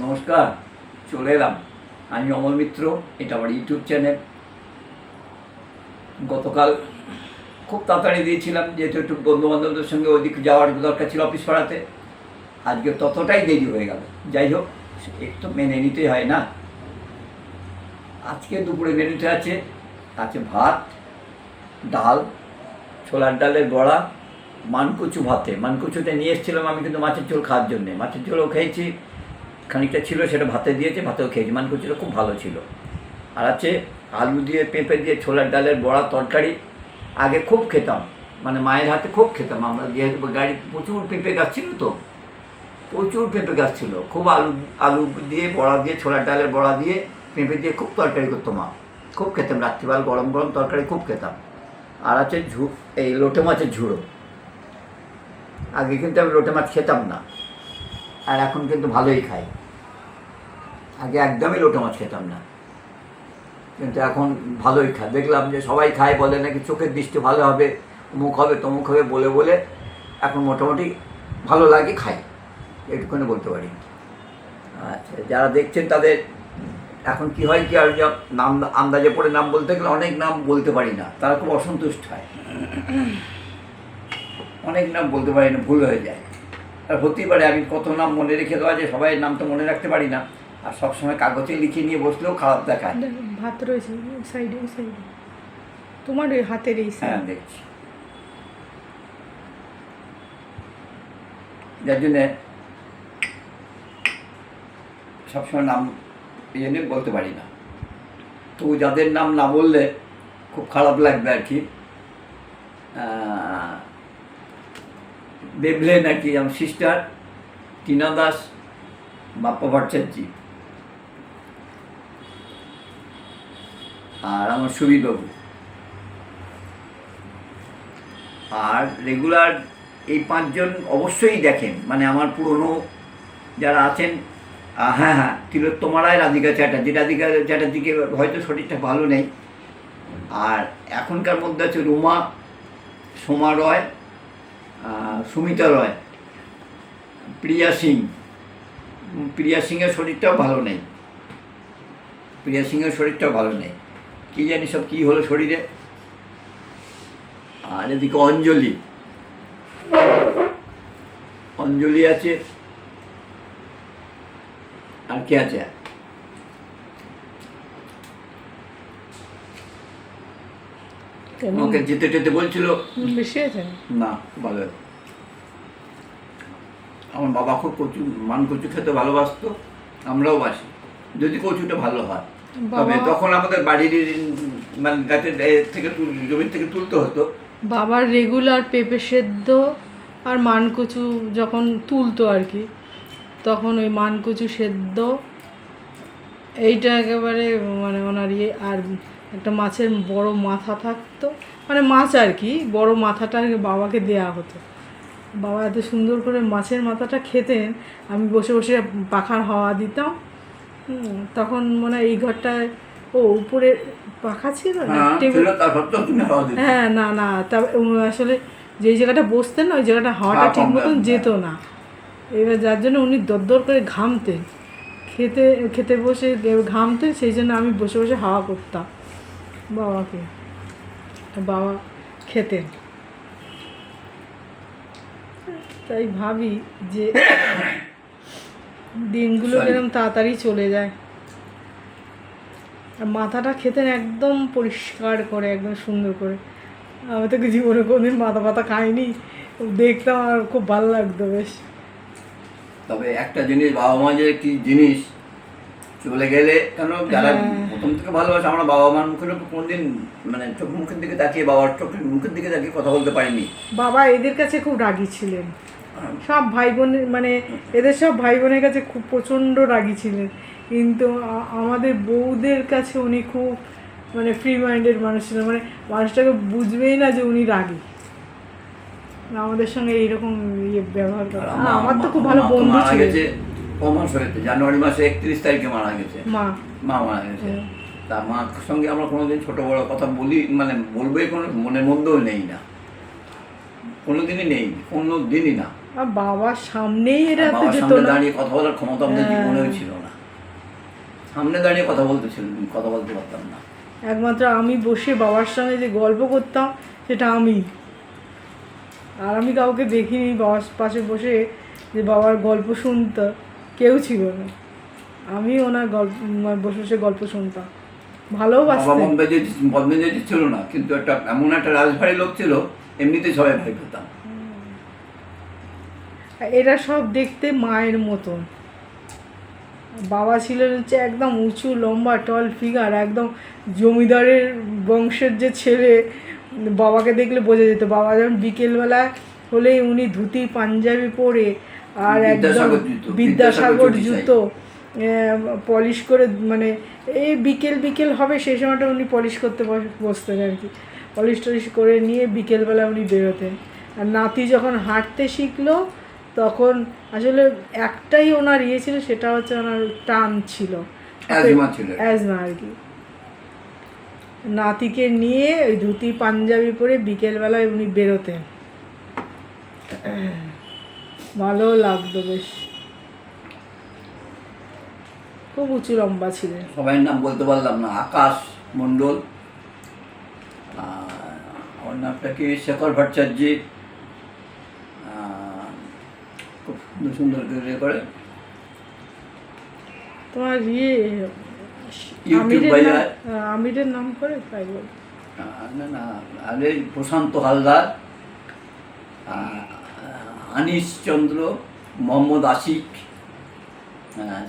নমস্কার, চলে এলাম। আমি অমল মিত্র, এটা আমার ইউটিউব চ্যানেল। গতকাল খুব তাড়াতাড়ি দিয়েছিলাম, যেহেতু একটু বন্ধু বান্ধবদের সঙ্গে ওইদিকে যাওয়ার দরকার ছিল অফিস পাড়াতে আজকে ততটাই দেরি হয়ে গেল। যাই হোক একটু মেনে নিতেই হয় না। আজকে দুপুরে মেনুতে আছে আছে ভাত, ডাল, ছোলার ডালের বড়া, মানকুচু ভাতে। মানকুচুতে নিয়ে এসেছিলাম আমি, কিন্তু মাছের ঝোল খাওয়ার জন্যে। মাছের ঝোলও খেয়েছি। খানিকটা ছিল, সেটা ভাতে দিয়েছে, ভাতেও খেয়েছি। মানকুচুটা খুব ভালো ছিল। আর আছে আলু দিয়ে, পেঁপে দিয়ে, ছোলার ডালের বড়া, তরকারি। আগে খুব খেতাম। মানে মায়ের হাতে খুব খেতাম। আমরা যেহেতু গাড়ি, প্রচুর পেঁপে গাছ ছিল তো। প্রচুর পেঁপে গাছ ছিল। খুব আলু আলু দিয়ে, বড়া দিয়ে, ছোলার ডালের বড়া দিয়ে, পেঁপে দিয়ে খুব তরকারি করতো মা। খুব খেতাম। রাত্রিবেলা গরম গরম তরকারি খুব খেতাম। আর আছে ঝু, এই লোটে মাছের ঝুড়ো। আগে কিন্তু আমি লোটে মাছ খেতাম না। আর এখন কিন্তু ভালোই খাই। আগে একদমই লোটে মাছ খেতাম না। কিন্তু এখন ভালোই খায় দেখলাম যে সবাই খায় বলে নাকি চোখের দৃষ্টি ভালো হবে মুখ হবে, তমুক হবে বলে বলে এখন মোটামুটি ভালো লাগে খাই। এটুকুনি বলতে পারি। আচ্ছা যারা দেখছেন তাদের এখন কি হয় কি আর নাম আন্দাজে পড়ে নাম বলতে গেলে অনেক নাম বলতে পারি না, তারা খুব অসন্তুষ্ট হয়। অনেক নাম বলতে পারি না, ভুল হয়ে যায়। আর হতেই পারে, আমি কত নাম মনে রেখে দেওয়া যে সবাই নাম তো মনে রাখতে পারি না। আর সবসময় কাগজে লিখে নিয়ে বসলেও খারাপ দেখায়। দেখো, ভাত রয়েছে সাইডে সাইডে। তোমার ওই হাতের এই হ্যাঁ দেখছি। যার জন্যে সবসময় নাম এই জন্যে বলতে পারি না। তো যাদের নাম না বললে খুব খারাপ লাগবে আর কি। দেবলে নাকি আমার সিস্টার টিনা দাস বাপ্পা ভট্টাচার্যি। আর আমার সুবীরবাবু। আর রেগুলার এই পাঁচজন অবশ্যই দেখেন মানে আমার পুরনো যারা আছেন হ্যাঁ হ্যাঁ তিলোত্তমারায় রাধিকা চ্যাটার্জি। রাধিকা চ্যাটার্জিকে হয়তো শরীরটা ভালো নেই। আর এখনকার মধ্যে আছে রুমা, সোমা রয় সুমিতা রয়, প্রিয়া সিং। প্রিয়া সিংয়ের শরীরটাও ভালো নেই। প্রিয়া সিংয়ের শরীরটাও ভালো নেই। কী জানি সব কী হলো শরীরে? আর এদিকে অঞ্জলি। অঞ্জলি আছে। আর কে আছে? আমাকে যেতে যেতে বলছিল। বেশি আছে? না ভালো আমার বাবা খুব কচু মান কচু খেতে ভালোবাসতো আমরাও বাসি। যদি কচুটা ভালো হয়। তবে তখন আমাদের বাড়ির মানে গাছের থেকে জমির থেকে তুলতে হতো। বাবার রেগুলার পেঁপে সেদ্ধ আর মানকচু যখন তুলতো আর কি তখন ওই মানকচু সেদ্ধ। এইটা একেবারে মানে ওনার ইয়ে আর একটা মাছের বড় মাথা থাকতো। মানে মাছ আর কি বড় মাথাটা আর বাবাকে দেয়া হতো। বাবা এত সুন্দর করে মাছের মাথাটা খেতেন আমি বসে বসে পাখার হাওয়া দিতাম। তখন মনে হয় এই ঘরটায় ও উপরে পাখা ছিল না? হ্যাঁ হ্যাঁ না না তা আসলে যেই জায়গাটা বসতেন না ওই জায়গাটা হাওয়াটা ঠিক মতন যেত না। এবার যার জন্য উনি দরদর করে ঘামতেন। খেতে খেতে বসে ঘামতেন সেই জন্য আমি বসে বসে হাওয়া করতাম। বাবাকে বাবা খেতেন। তাই ভাবি যে দিনগুলো Sorry. তাড়াতাড়ি চলে যায়। আর মাথাটা খেতেন একদম পরিষ্কার করে একদম সুন্দর করে। আমি তো জীবনে কোনোদিন মাথা পাতা খাইনি। দেখতাম আর খুব ভালো লাগতো বেশ। তবে একটা জিনিস বাবা মা যে কি জিনিস চলে গেলে কেন যারা হ্যাঁ। প্রথম থেকে ভালোবাসে আমরা বাবা মার মুখের উপর কোনোদিন মানে চোখ মুখের দিকে তাকিয়ে বাবার চোখের মুখের দিকে তাকিয়ে কথা বলতে পারিনি। বাবা এদের কাছে খুব রাগী ছিলেন। সব ভাই বোনের মানে এদের সব ভাই বোনের কাছে খুব প্রচণ্ড রাগী ছিলেন। কিন্তু আমাদের বউদের কাছে উনি খুব মানে ফ্রি মাইন্ডেড মানুষ ছিলেন। মানে মানুষটাকে বুঝবেই না যে উনি রাগী। আমাদের সঙ্গে এইরকম ইয়ে ব্যবহার করে। আর আমার তো খুব ভালো বন্ধু ছিল গেছে ক মাস হয়েছে জানুয়ারি মাসে একত্রিশ তারিখে মারা গেছে। মা। মা মারা গেছে। হুম। তা মার সঙ্গে আমরা কোনোদিন ছোট বড় কথা বলি মানে বলবোই কোনো মনের মধ্যেও নেই না। কোনোদিনই নেই কোনো দিনই না। আর বাবার সামনেই এটা তো যেত না। দাঁড়িয়ে কথা বলার ক্ষমতা আমাদের হ্যাঁ। জীবনেও ছিল না। সামনে দাঁড়িয়ে কথা বলতে ছিল কথা বলতে পারতাম না। একমাত্র আমি বসে বাবার সঙ্গে যে গল্প করতাম সেটা আমি। আর আমি কাউকে দেখিনি বাবার পাশে বসে যে বাবার গল্প শুনতো কেউ ছিল না। আমি ওনার গল্প মানে বসে বসে গল্প শুনতাম। বাবা যে বম্বে যে ছিল না কিন্তু একটা এমন একটা রাজবাড়ি লোক ছিল এমনিতেই সবাই ভাই পেতাম। এরা সব দেখতে মায়ের মতন। বাবা ছিলেন হচ্ছে একদম উঁচু লম্বা টল ফিগার একদম জমিদারের বংশের যে ছেলে বাবাকে দেখলে বোঝা যেত। বাবা যেমন বিকেলবেলা হলেই উনি ধুতি পাঞ্জাবি পরে আর একদম বিদ্যাসাগর জুতো, পলিশ করে মানে এই বিকেল বিকেল হবে সেই সময়টা উনি পলিশ করতে বসতেন আর কি। পলিশ টলিশ করে নিয়ে বিকেলবেলা উনি বেরোতেন। আর নাতি যখন হাঁটতে শিখলো তখন আসলে একটাই ওনার ইয়ে ছিল সেটা হচ্ছে ওনার টান ছিল। অ্যাজমা আর কি। নাতিকে নিয়ে ওই ধুতি পাঞ্জাবি পরে বিকেলবেলায় উনি বেরোতেন। ভালো লাগতো বেশ। খুব উঁচু লম্বা ছিলেন। সবাই নাম বলতে পারলাম না আকাশ মণ্ডল। ওর নামটা কি? শেখর ভট্টাচার্য। খুব সুন্দর করে। করে তোমার ইয়ে আমিরের নাম করে তাই বল। না না আরে প্রশান্ত হালদার আনিস চন্দ্র মোহাম্মদ আশিক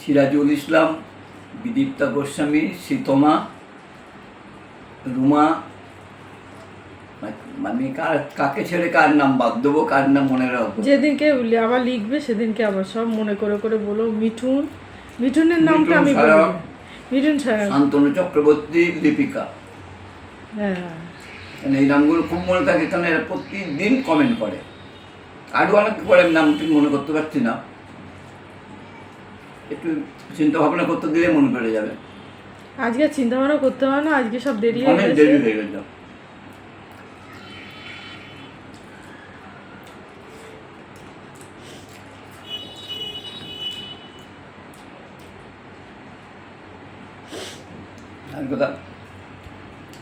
সিরাজুল ইসলাম বিদীপ্তা গোস্বামী শীতমা রুমা মানে কার কাকে ছেড়ে কার নাম বাদ দেবো কার নাম মনে রাখব? যেদিনকে আবার লিখবে সেদিনকে আবার সব মনে করে করে বলো মিঠুন মিঠুনের নামটা আমি মিঠুন শান্তনু চক্রবর্তী লিপিকা হ্যাঁ। মানে এই নামগুলো খুব মনে থাকে কারণ এরা প্রতিদিন কমেন্ট করে। আরও অনেক পরে নাম ঠিক মনে করতে পারছি না। একটু চিন্তা ভাবনা করতে দিলে মনে পড়ে যাবে। আজকে চিন্তা ভাবনা করতে হয় না আজকে সব দেরি হয়ে গেছে। দেরি হয়ে গেল কথা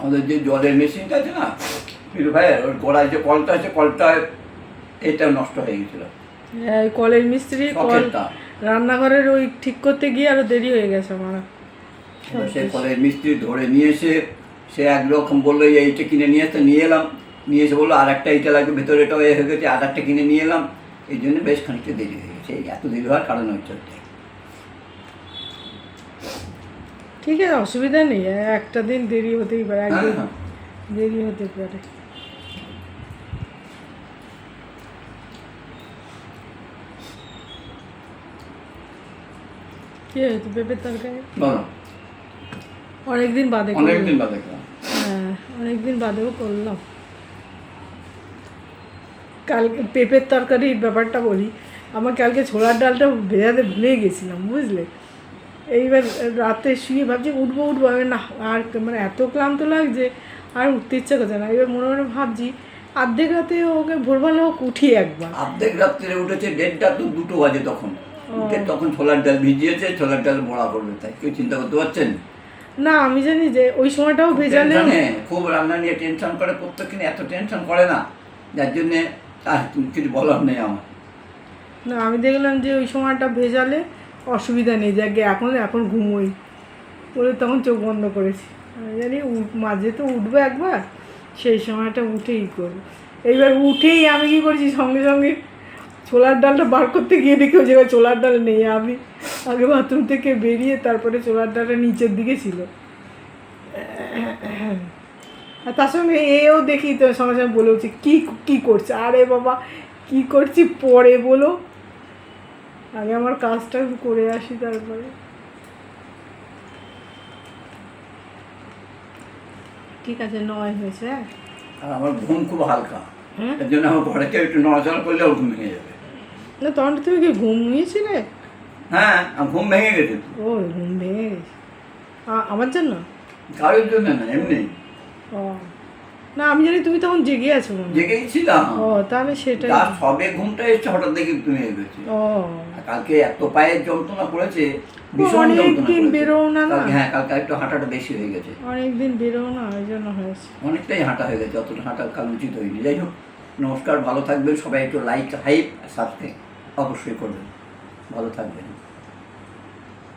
আমাদের যে জলের মেশিনটা আছে না ভাইয়ের ওর গোড়ায় যে কলটা আছে কলটায় এটা নষ্ট হয়ে গেছিল। হ্যাঁ, কলের মিস্ত্রি কল রান্নাঘরের ওই ঠিক করতে গিয়ে আরও দেরি হয়ে গেছে আমার। সে কলের মিস্ত্রি ধরে নিয়ে এসে সে একরকম বলল এই এইটা কিনে নিয়ে আসতে। নিয়ে এলাম। নিয়ে এসে বলল আর একটা এইটা লাগবে ভেতরে এটাও এ হয়ে গেছে আর একটা কিনে নিয়ে এলাম। এই জন্য বেশ খানিকটা দেরি হয়ে গেছে। এত দেরি হওয়ার কারণ হচ্ছে। ঠিক আছে অসুবিধা নেই একটা দিন দেরি হতেই পারে একদিন হ্যাঁ। দেরি হতে পারে। কি হয়েছে পেঁপের তরকারি? অনেকদিন বাদে অনেকদিন বাদে হ্যাঁ অনেকদিন বাদেও করলাম। কালকে পেঁপের তরকারির ব্যাপারটা বলি আমার কালকে ছোলার ডালটা ভেজাতে ভুলে গেছিলাম বুঝলে? এইবার রাতে শুয়ে ভাবছি উঠবো উঠবো। আমি না আর মানে এত ক্লান্ত লাগছে আর উঠতে ইচ্ছা করছে না। এবার মনে মনে ভাবছি আর্ধেক রাতে ওকে ভোরবেলা হোক উঠি একবার। অর্ধেক রাত্রে উঠেছে দেড়টা তো দুটো বাজে তখন। উঠে তখন ছোলার ডাল ভিজিয়েছে ছোলার ডাল বড়া করবে তাই কেউ চিন্তা করতে পারছেন? না আমি জানি যে ওই সময়টাও ভেজালে খুব রান্না নিয়ে টেনশন করে প্রত্যেকদিন এত টেনশন করে না। যার জন্যে আর কিছু বলার নেই আমার। না আমি দেখলাম যে ওই সময়টা ভেজালে অসুবিধা নেই, যাকে এখন এখন ঘুমোই। বলে তখন চোখ বন্ধ করেছি। আমি জানি মাঝে তো উঠবো একবার, সেই সময়টা উঠেই করব এইবার উঠেই আমি কি করেছি, সঙ্গে সঙ্গে ছোলার ডালটা বার করতে গিয়ে দেখি ওই জায়গায় ছোলার ডাল নেই। আমি আগে বাথরুম থেকে বেরিয়ে তারপরে ছোলার ডালটা নিচের দিকে ছিল। আর তার সঙ্গে এও দেখি তো সঙ্গে সঙ্গে বলে উঠছি, কী কী করছে? আরে বাবা, কী করছি পরে বলো। আগে আমার কাজটা করে আসি তারপরে। ঠিক আছে নয় হয়েছে হ্যাঁ? আর আমার ঘুম খুব হালকা। হ্যাঁ এর জন্য আমার ঘরে কেউ একটু নড়াচড়া করলে ওর ঘুম ভেঙে যাবে। না তখন তুমি কি ঘুমিয়েছিলে হ্যাঁ আমার ঘুম ভেঙে গেছে ও ঘুম ভেঙে গেছে। আমার জন্য? কারোর জন্য না এমনি। ও। না আমি জানি তুমি তখন জেগে আছো। জেগেই ছিলাম ও তাহলে সেটাই। তার সবে ঘুমটা এসছে হঠাৎ দেখি তুমি গেছে। ও। কালকে এত পায়ের যন্ত্রণা করেছে ভীষণ অনেক যন্ত্রণা দিন বেরোও না? না। হ্যাঁ কালকে একটু হাঁটাটা বেশি হয়ে গেছে। অনেকদিন বেরো না ওই জন্য হয়েছে। অনেকটাই হাঁটা হয়ে গেছে অতটা হাঁটা কাল উচিত হয়নি। যাই হোক নমস্কার ভালো থাকবেন। সবাই একটু লাইক হাইপ সাবস্ক্রাইব অবশ্যই করবেন। ভালো থাকবেন।